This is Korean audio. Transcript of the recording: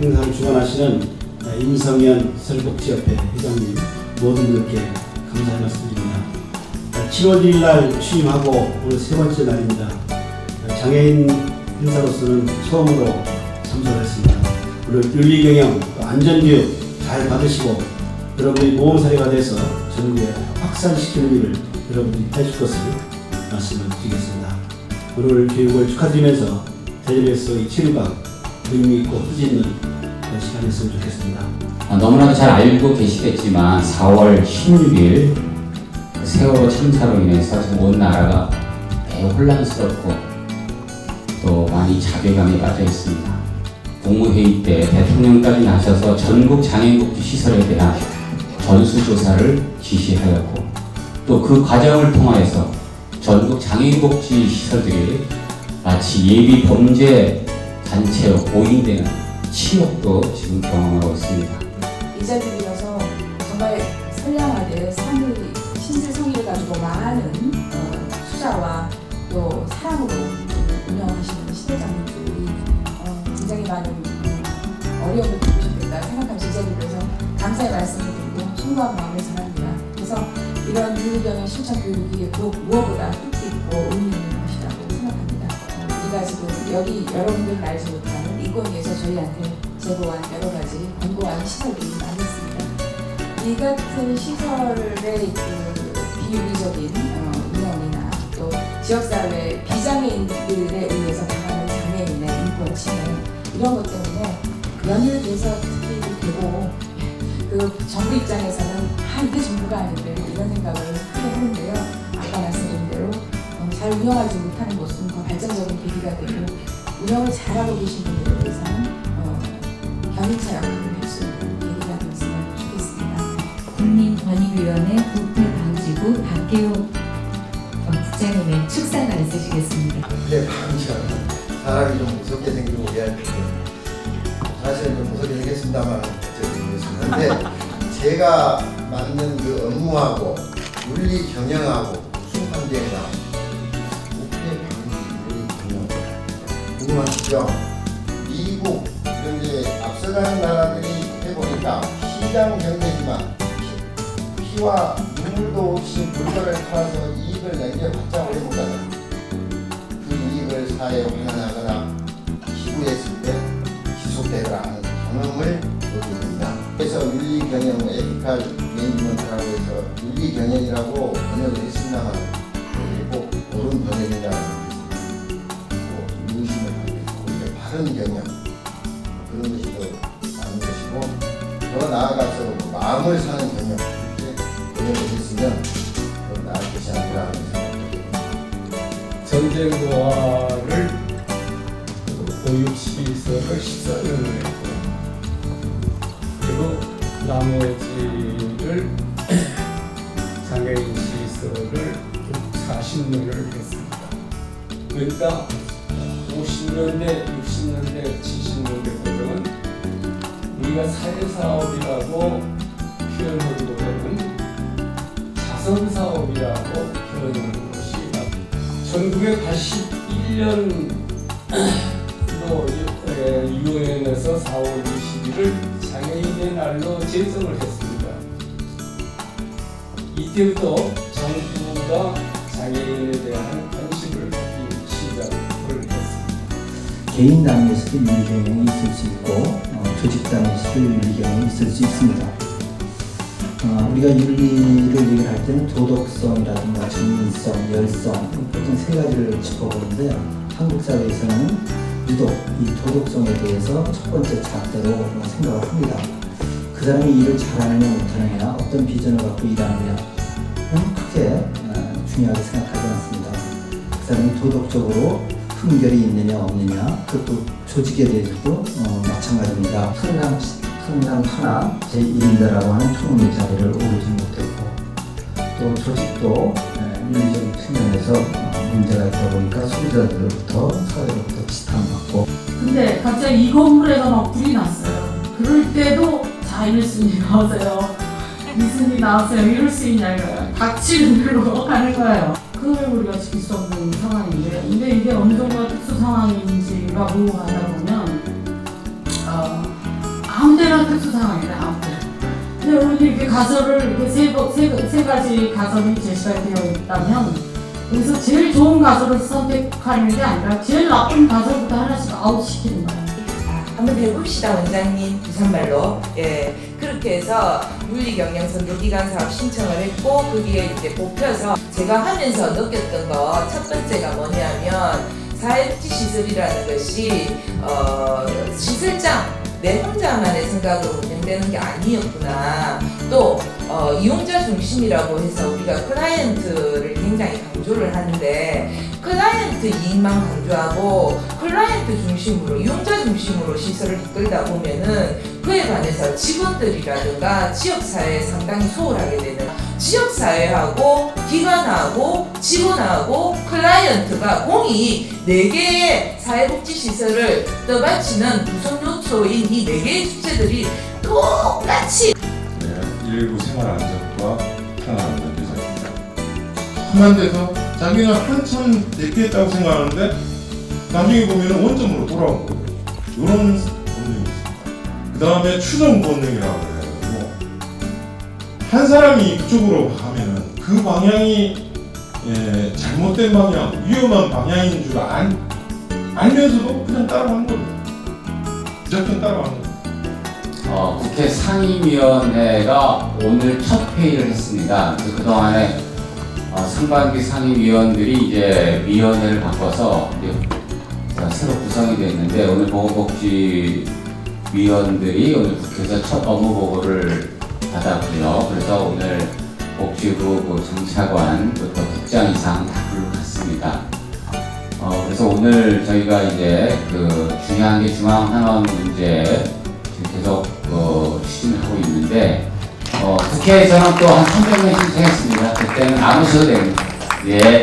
행사를 주관하시는 임성현 설복지협회 회장님 모든 분들께 감사의 말씀드립니다. 7월 1일 날 취임하고 오늘 세 번째 날입니다. 장애인 행사로서는 처음으로 참석했습니다. 오늘 윤리 경영, 또 안전교육 잘 받으시고 여러분이 모험 사례가 돼서 전국에 확산시키는 일을 여러분들이 해줄 것을 말씀을 드리겠습니다. 오늘 교육을 축하드리면서 대전에서 이 체류가 의미 있고 뜻 있는 시간이었으면 좋겠습니다. 어, 너무나도 잘 알고 계시겠지만 4월 16일 그 세월호 참사로 인해서 온 나라가 매우 혼란스럽고 또 많이 자괴감에 빠져 있습니다. 국무회의 때 대통령까지 나서서 전국 장애인복지 시설에 대한 전수조사를 지시하였고 또 그 과정을 통하여서 전국 장애인복지 시설들이 마치 예비 범죄 단체로 오인되는 치욕도 지금 경험하고 있습니다. 이 자리를 빌어서 정말 선량하게 성의, 신실성의를 가지고 많은 어, 투자와 또 사랑으로 운영하시는 많은 어, 어려움을 겪으셨겠다 자리를 빌어서 감사의 말씀을 드리고 송구한 마음을 전합니다. 그래서 이런 윤리경영 실천 교육이 무- 무엇보다 뜻깊고 의미 있는 것이라고 생각합니다. 어, 우리가 지금 여기 여러분들 알지 못하는 인권위에서 저희한테 제보한 여러 가지 권고한 시설들이 많이 있습니다. 이 같은 시설의 그 비윤리적인 어, 운영이나 또 지역사회 비장애인들에 의해서 당하는 장애인의 인권 침해 이런 것 때문에 연율돼서 특히 되고 그 정부 입장에서는 아 이게 정부가 아닌데 이런 생각을 크게 하는데요. 아까 말씀드린 대로 어, 잘 운영하지 못하는 것은 더 발전적인 계기가 되고 운영을 잘하고 계신 분들에 대해서는 어, 견인차 역할을 할 수 있는 계기가 되었으면 좋겠습니다. 국민권익위원회 제가 맡는 그 업무하고 윤리 경영하고 무슨 관계가 국회 방지 윤리 경영 궁금하시죠? 미국 이런 게 앞서가는 나라들이 해보니까 시장 경제지만 피- 피와 눈물도 없이 물건을 팔아서 이익을 남겨봤자 오래 못 가잖아. 그 이익을 사회에 환원하거나 기부했을 때 지속되더라는 경험을 보여줍니다. 그래서 윤리 경영 에티칼 매니지먼트라고 해서 윤리 경영이라고 번역을 했습니다만 꼭 옳은 번역이라고 뭐 의심을 하고 있고 이게 바른 경영. 그런 것이 더 많은 것이고 더 나아가서 뭐 마음을 사는 경영. 이렇게 번역을 했으면 더 나을 것이 아니라 보육 시설을 14년을 했고 그리고 나머지를 장애인 시설을 40년을 했습니다. 그러니까 50년대, 60년대, 70년대 보면 우리가 사회사업이라고 표현하기보다는 자선사업이라고 표현하는 것이 맞습니다. 1981년 도 유엔에서 4월 20일 을 장애인의 날로 제정을 했습니다. 이때부터 정부가 장애인에 대한 관심을 갖기 시작을 했습니다. 개인 단위에서도 윤리경영이 있을 수 있고 어, 조직 단위에서도 윤리경영이 있을 수 있습니다. 어, 우리가 윤리를 얘기를 할 때는 도덕성이라든가 전문성, 열성 보통 세 가지를 짚어보는데 한국 사회에서는 유독 이 도덕성에 대해서 첫 번째 잣대로 생각을 합니다. 그 사람이 일을 잘하느냐 못하느냐 어떤 비전을 갖고 일하느냐는 크게 어, 중요하게 생각하지 않습니다. 그 사람이 도덕적으로 흠결이 있느냐 없느냐 그것도 조직에 대해서도 어, 마찬가지입니다. 성당 성당 하나 제1인자라고 하는 총리 자리를 오르지 못했고 또 조직도 에, 윤리적 측면에서 어, 문제가 있다 보니까 소비자들로부터 사회로부터 지탄받고 근데 갑자기 이 건물에서 막 불이 났어요. 그럴 때도 자 이일순이 나오세요. 이순이 나오세요. 이럴 수 있냐고요. 닥치는 대로 하는 거예요. 그걸 우리가 지킬 수 없는 상황인데, 근데 이게 어느 정도 특수 상황인지가 보고하다 보면 어, 아무 데나 특수 상황이다. 아무 데나. 근데 우리 이렇게 가설을 이렇게 세, 번- 세, 세 가지 가설이 제시가 되어 있다면 여기서 제일 좋은 가설을 선택하는 게 아니라 제일 나쁜 가설부터 하나씩 아웃시키는 거예요. 아, 한번 해봅시다 원장님. 부산말로. 예. 그렇게 해서 윤리경영선교기관 사업 신청을 했고 거기에 이제 뽑혀서 제가 하면서 느꼈던 거 첫 번째가 뭐냐면 사회복지 시설이라는 것이 어, 시설장 내 혼자만의 생각으로 운영되는 게 아니었구나. 또 어, 이용자 중심이라고 해서 우리가 클라이언트를 굉장히 강조를 하는데 클라이언트 이익만 강조하고 클라이언트 중심으로 이용자 중심으로 시설을 이끌다 보면은 그에 반해서 직원들이라든가 지역사회에 상당히 소홀하게 되는 지역사회하고 기관하고 직원하고 클라이언트가 공이 네개의 사회복지시설을 떠받치는 구성 요소인 이 네개의 주체들이 똑같이 네, 119 생활 안전과 평화안전대사입니다. 험한 데서 자기는 한참 대피했다고 생각하는데 나중에 보면 원점으로 돌아온 거예요. 이런 본능이 있습니다. 그 다음에 추정 본능이라고 해가지고 한 사람이 그쪽으로 가면은 그 방향이 예, 잘못된 방향, 위험한 방향인 줄 알, 알면서도 그냥 따라간 거예요. 무작정 따라간 거예요. 어, 국회 상임위원회가 오늘 첫 회의를 했습니다. 그래서 그동안에 어, 상반기 상임위원들이 이제 위원회를 바꿔서 이제 자, 새로 구성이 됐는데 오늘 보건복지위원들이 오늘 국회에서 첫 업무 보고를 받았고요. 그래서 오늘 복지부 그 장차관 부터 국장 이상 다 불러갔습니다. 어, 그래서 오늘 저희가 이제 그 중요한 게 중앙한원 문제 있는데 어, 국회에서는 또 한 300명 신청했습니다. 그때는 안 오셔도 됩니다. 예.